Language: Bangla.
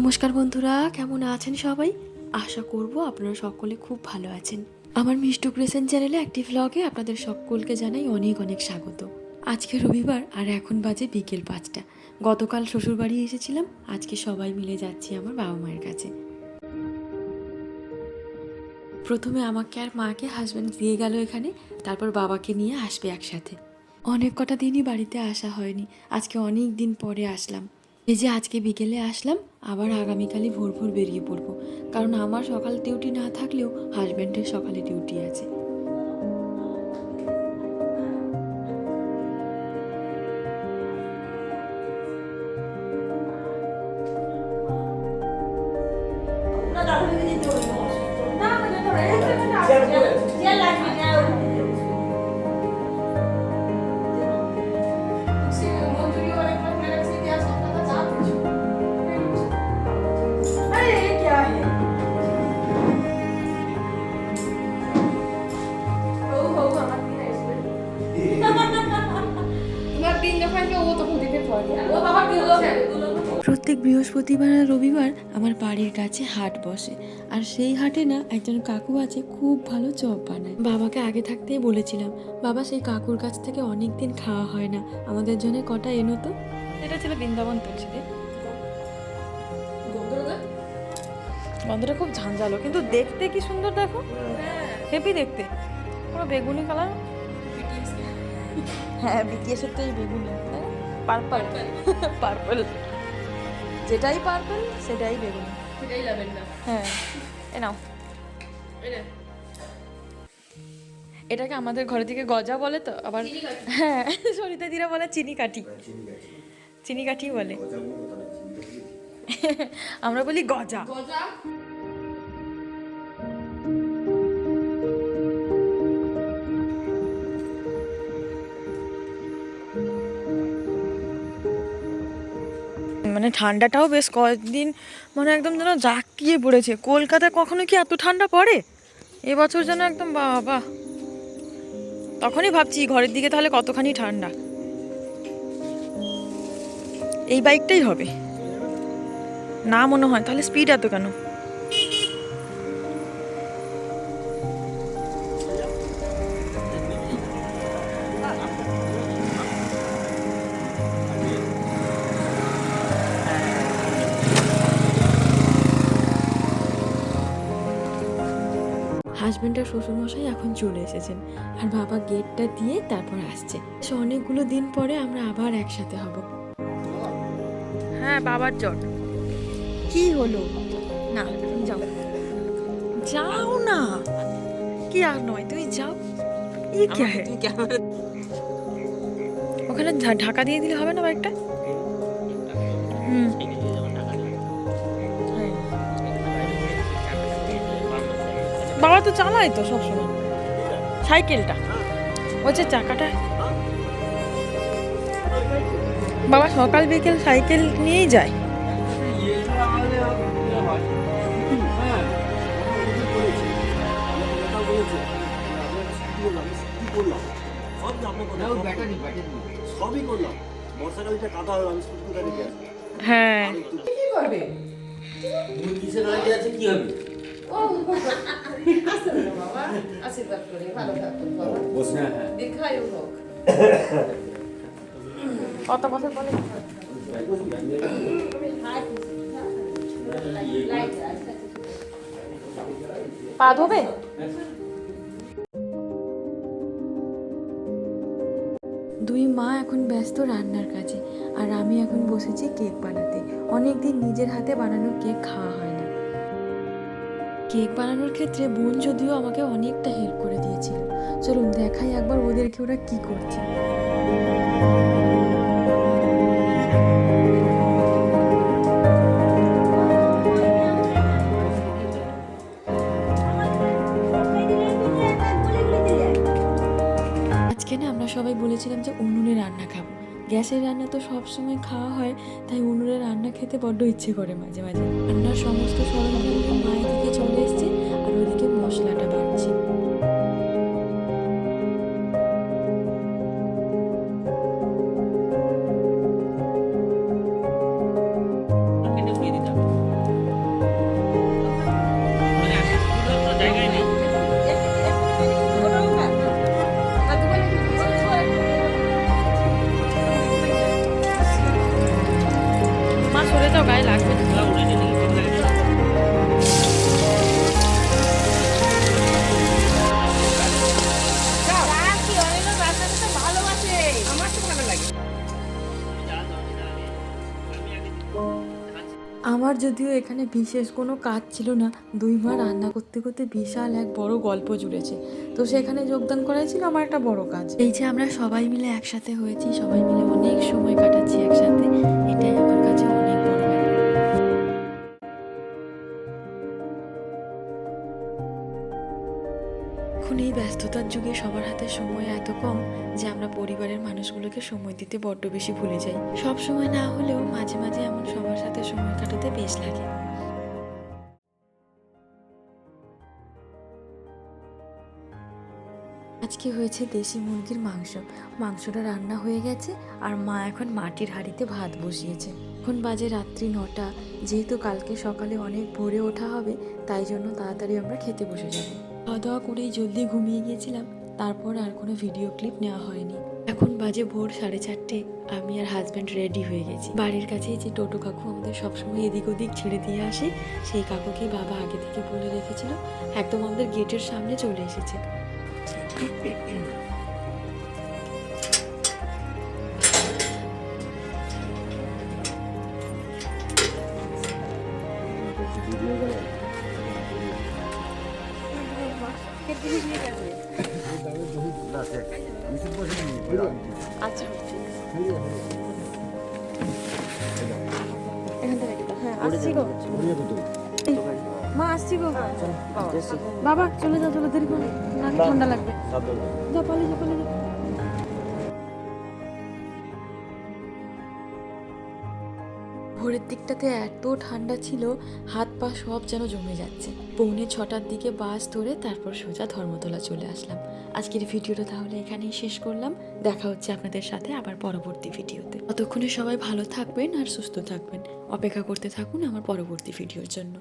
নমস্কার বন্ধুরা, কেমন আছেন সবাই? আশা করব আপনারা সকলে খুব ভালো আছেন। আমার মিষ্টু ক্রিসেন চ্যানেলে একটি ভ্লগে আপনাদের সকলকে জানাই অনেক অনেক স্বাগত। আজকে রবিবার আর এখন বাজে বিকেল পাঁচটা। গতকাল শ্বশুরবাড়ি এসেছিলাম, আজকে সবাই মিলে যাচ্ছি আমার বাবা মায়ের কাছে। প্রথমে আমাকে আর মাকে হাজব্যান্ড দিয়ে গেল এখানে, তারপর বাবাকে নিয়ে আসবে একসাথে। অনেক কটা দিনই বাড়িতে আসা হয়নি, আজকে অনেক দিন পরে আসলাম। এই যে আজকে বিকেলে আসলাম, আবার আগামীকালই ভোর ভোর বেরিয়ে পড়ব। কারণ আমার সকাল ডিউটি না থাকলেও হাজব্যান্ডের সকালে ডিউটি আছে। প্রত্যেক বৃহস্পতিবার আর রবিবার আমার বাড়ির কাছে হাট বসে। আর সেই হাটে না একজন কাকু আছে খুব ভালো চপ বানায়। বাবাকে আগে থাকতেই বলেছিলাম বাবা সেই কাকুর কাছ থেকে অনেক দিন খাওয়া হয় না। আমাদের জন্য কটা এনো তো? এটা ছিল বৃন্দাবন তুলসী গন্ধটা? খুব ঝাঁঝালো কিন্তু দেখতে কি সুন্দর দেখো। হেভি দেখতে। পুরো বেগুনি কালার? হ্যাঁ এর তো এই বেগুনি। পার্পল পার্পল যেটাই পার্পল সেটাই বেগুনি। সেটাই ল্যাভেন্ডার হ্যাঁ। এ নাও। এটাকে আমাদের ঘরে থেকে গজা বলে তো আবার হ্যাঁ সরিতা দিরা বলে চিনি কাঠি। চিনি কাঠি। বলে। আমরা বলি গজা। গজা? মানে ঠান্ডাটাও বেশ কয়েকদিন মানে একদম যেন জাঁকিয়ে পড়েছে। কলকাতায় কখনো কি এত ঠান্ডা পড়ে? এবছর যেন একদম বাবা। তখনই ভাবছি, ঘরের দিকে তাহলে কতখানি ঠান্ডা? এই বাইকটাই হবে। না মনে হয়। তাহলে স্পিড এত কেন? হাজব্যান্ড আর শ্বশুরমশাই এখন চলে এসেছেন আর বাবা গেটটা দিয়ে তারপর আসছে। সে অনেকগুলো দিন পরে আমরা আবার একসাথে হব। হ্যাঁ বাবার জ্বর। কি হলো? না যাও। যাও না। কি আর নয় তুই যাও। এই কি হ্যাঁ ওখানে ঢাকা দিয়ে দিলে হবে না বাইকটা হুম। বাবা তো চালায় তো সবসময়। সাইকেলটা। যে চাকাটা। বাবা সকাল বিকেল সাইকেল নিয়েই যায়। সবই করলাম বর্ষাকালটা কাদা হলো আমি স্কুল রেখে আসব হ্যাঁ। কি করবে? কিসের আছে কি হবে? কত বছর পা ধোবে দুই মা এখন ব্যস্ত রান্নার কাজে, আর আমি এখন বসেছি কেক বানাতে। অনেক দিন নিজের হাতে বানানো কেক খাওয়া হয় কেক বানানোর ক্ষেত্রে বোন যদিও আমাকে অনেকটা হেল্প করে দিয়েছিল। চলুন দেখাই একবার ওদেরকে ওরা কি করছে। আজকে না আমরা সবাই বলেছিলাম যে উনুনে রান্না খাব। গ্যাসের রান্না তো সবসময় খাওয়া হয়, তাই উনুনে রান্না খেতে বড্ড ইচ্ছে করে মাঝে মাঝে। রান্নার সমস্ত সরঞ্জাম মায়ের দিকে চলে এসছে আর ওদিকে মশলাটা বাড়ছে। লাগবে আমার যদিও এখানে বিশেষ কোনো কাজ ছিল না দুই মা রান্না করতে করতে বিশাল এক বড় গল্প জুড়েছে। তো সেখানে যোগদান করাই ছিল আমার একটা বড় কাজ। এই যে আমরা সবাই মিলে একসাথে হয়েছি সবাই মিলে অনেক সময় কাটাচ্ছি একসাথে এটাই আমার কাছে এখন এই ব্যস্ততার যুগে সবার হাতে সময় এত কম যে আমরা পরিবারের মানুষগুলোকে সময় দিতে বড্ড বেশি ভুলে যাই। সব সময় না হলেও মাঝে মাঝে এমন সবার সাথে সময় কাটাতে বেশ লাগে। আজকে হয়েছে দেশি মুরগির মাংস। মাংসটা রান্না হয়ে গেছে আর মা এখন মাটির হাঁড়িতে ভাত বসিয়েছে। এখন বাজে রাত্রি নটা, যেহেতু কালকে সকালে অনেক ভোরে ওঠা হবে, তাই জন্য তাড়াতাড়ি আমরা খেতে বসে যাব। খাওয়া দাওয়া করেই জলদি ঘুমিয়ে গিয়েছিলাম। তারপর আর কোনো ভিডিও ক্লিপ নেওয়া হয়নি। এখন বাজে ভোর সাড়ে চারটে। আমি আর হাজব্যান্ড রেডি হয়ে গেছি। বাড়ির কাছেই যে টোটো কাকু আমাদের সবসময় এদিক ওদিক ছেড়ে দিয়ে আসে, সেই কাকুকে বাবা আগে থেকে বলে রেখেছিল। একদম আমাদের গেটের সামনে চলে এসেছে। আচ্ছা এখান থেকে হ্যাঁ আসছি গো। মা আসছি গো। বাবা চলে যাও চলে দেরি করে ঠান্ডা লাগবে। পালিয়ে যাও পালিয়ে ভোরের দিকটাতে এত ঠান্ডা ছিল, হাত পা সব যেন জমে যাচ্ছে। পৌনে ছটার দিকে বাস ধরে তারপর সোজা ধর্মতলা চলে আসলাম। আজকের ভিডিওটা তাহলে এখানেই শেষ করলাম। দেখা হচ্ছে আপনাদের সাথে আবার পরবর্তী ভিডিওতে। ততক্ষণে সবাই ভালো থাকবেন আর সুস্থ থাকবেন। অপেক্ষা করতে থাকুন আমার পরবর্তী ভিডিওর জন্য।